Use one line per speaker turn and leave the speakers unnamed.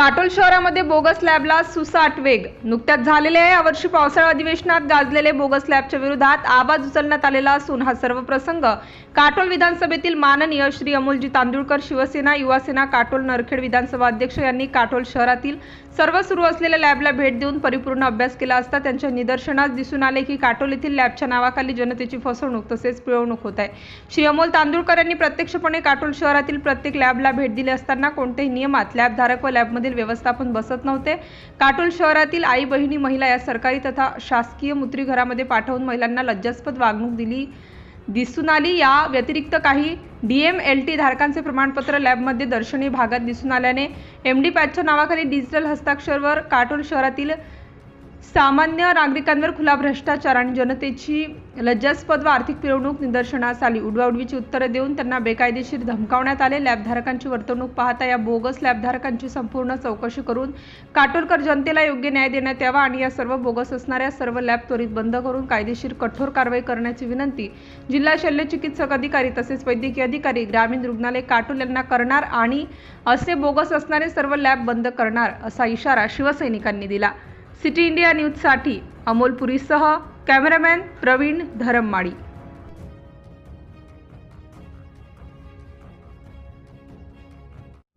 काटोल शहरामध्ये बोगस लॅबला सुसाट वेग. नुकत्याच झालेल्या यावर्षी पावसाळा अधिवेशनात गाजलेले बोगस लॅबच्या विरोधात आवाज उचलण्यात आलेला असून हा सर्व प्रसंग काटोल विधानसभेतील माननीय श्री अमोलजी तांदुळकर शिवसेना युवासेना काटोल नरखेड विधानसभा अध्यक्ष यांनी काटोल शहरातील सर्व सुरू असलेल्या लॅबला भेट देऊन परिपूर्ण अभ्यास केला असता त्यांच्या निदर्शनास दिसून आले की काटोल येथील लॅबच्या नावाखाली जनतेची फसवणूक तसेच पिळवणूक होत आहे. श्री अमोल तांदुळकर यांनी प्रत्यक्षपणे काटोल शहरातील प्रत्येक लॅबला भेट दिली असताना कोणत्याही नियमात लॅबधारक व लॅबमध्ये लॅबमधील व्यवस्थापन बसत नव्हते. काटोल शहरातील आई बहिणी महिला या सरकारी तथा शासकीय मुत्रीघरामध्ये पाठवून महिलांना लज्जास्पद वागणूक दिली दिसून आली. या व्यतिरिक्त काही डी एम एल टी धारकांचे प्रमाणपत्र लॅबमध्ये दर्शनीय भागात दिसून आल्याने एम डी पॅचच्या नावाखाली डिजिटल हस्ताक्षरवर काटोल शहरातील सामान्य नागरिकांवर खुला भ्रष्टाचार आणि जनतेची लज्जास्पद व आर्थिक पिळवणूक निदर्शनास आली. उडवाउडवीची उत्तरं देऊन त्यांना बेकायदेशीर धमकावण्यात आले. लॅबधारकांची वर्तणूक पाहता या बोगस लॅबधारकांची संपूर्ण चौकशी करून काटोलकर जनतेला योग्य न्याय देण्यात यावा आणि या सर्व बोगस असणाऱ्या सर्व लॅब त्वरित बंद करून कायदेशीर कठोर कारवाई करण्याची विनंती जिल्हा शल्यचिकित्सक अधिकारी तसेच वैद्यकीय अधिकारी ग्रामीण रुग्णालय काटोल यांना करणार आणि असे बोगस असणारे सर्व लॅब बंद करणार असा इशारा शिवसैनिकांनी दिला. सिटी इंडिया न्यूजसाठी अमोल पुरीसह कॅमेरामॅन प्रवीण धरममाळी.